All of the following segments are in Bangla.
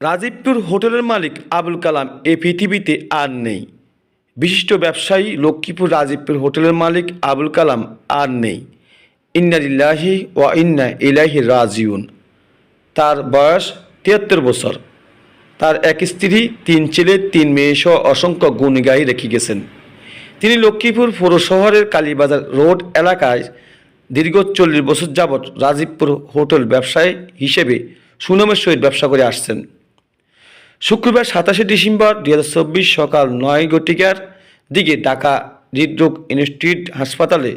রাজীবপুর হোটেলের মালিক আবুল কালাম এ পৃথিবীতে আর নেই। বিশিষ্ট ব্যবসায়ী লক্ষ্মীপুর রাজীবপুর হোটেলের মালিক আবুল কালাম আর নেই। ইন্নারিল্লাহি ওয়া ইন্না ইলাহি রাজিউন। তার বয়স তিয়াত্তর বছর। তার এক স্ত্রী, তিন ছেলে, তিন মেয়ে সহ অসংখ্য গুণগায়ী রেখে গেছেন। তিনি লক্ষ্মীপুর পৌর শহরের কালীবাজার রোড এলাকায় দীর্ঘ চল্লিশ বছর যাবৎ রাজীবপুর হোটেল ব্যবসায়ী হিসেবে সুনামের সহিত ব্যবসা করে আসছেন। শুক্রবার সাতাশে ডিসেম্বর দুই হাজার চব্বিশ সকাল নয় ঘটিকার দিকে ঢাকা হৃদরোগ ইনস্টিটিউট হাসপাতালে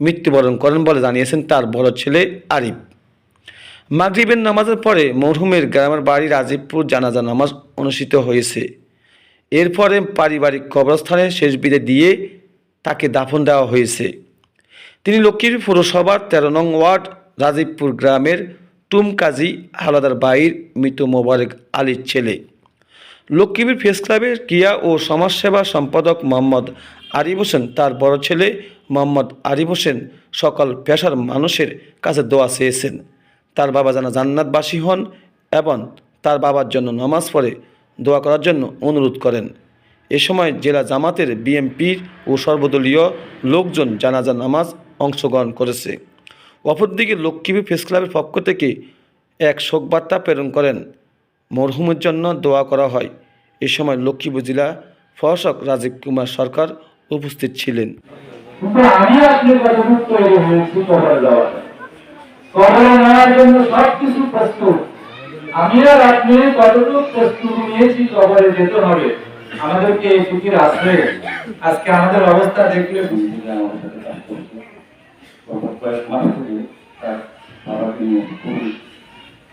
মৃত্যুবরণ করেন বলে জানিয়েছেন তার বড় ছেলে আরিফ। মাগরিবের নামাজের পরে মরহুমের গ্রামের বাড়ি রাজীবপুর জানাজা নামাজ অনুষ্ঠিত হয়েছে। এরপরে পারিবারিক কবরস্থানে শেষ বিদায় দিয়ে তাকে দাফন দেওয়া হয়েছে। তিনি লক্ষ্মীর পৌরসভার তেরো নং ওয়ার্ড রাজীবপুর গ্রামের টুমকাজী হালাদার বাইর মৃত মোবারক আলীর ছেলে। লক্ষ্মীপুর প্রেস ক্লাবের ক্রিয়া ও সমাজসেবা সম্পাদক মোহাম্মদ আরিফ হোসেন, তার বড় ছেলে মোহাম্মদ আরিফ হোসেন সকল পেশার মানুষের কাছে দোয়া চেয়েছেন। তার বাবা যেন জান্নাতবাসী হন এবং তার বাবার জন্য নামাজ পড়ে দোয়া করার জন্য অনুরোধ করেন। এ সময় জেলা জামাতের বিএমপির ও সর্বদলীয় লোকজন জানাজা নামাজ অংশগ্রহণ করেছে। অপরদিকে লক্ষ্মীপুর প্রেস ক্লাবের পক্ষ থেকে এক শোকবার্তা প্রেরণ করেন মরহুমের জন্য দোয়া করা হয় এ সময় লক্ষ্মীপুর জেলা প্রশাসক রাজীব কুমার সরকার উপস্থিত ছিলেন কিন্তু আমি আপনি কতটুকু তৈরি হয়েছি কবর যাওয়ার কবরে নেওয়ার জন্য সবকিছু প্রস্তুত আমি আর আপনি কতটুকু প্রস্তুতি নিয়েছি কবরে যেতে হবে আমাদেরকে এই ফিকির আসবে আজকে আমাদের অবস্থা দেখলে বুঝতে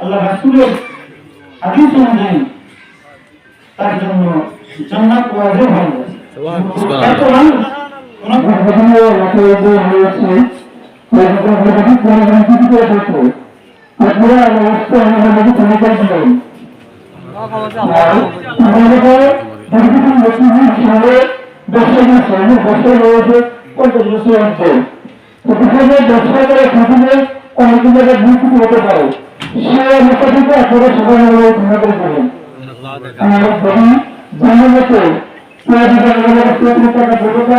আল্লাহ রাসুলের হাদিস অনুযায়ী তার জন্য জান্নাত এত হয়েছে আপনারা আমাদের দিবেন ব্যবসা করে খাটিলে অনেক জায়গায় হতে পারে। আপনারা মিলে ঘোষণা করে বলি জন্মগত টাকা বলতে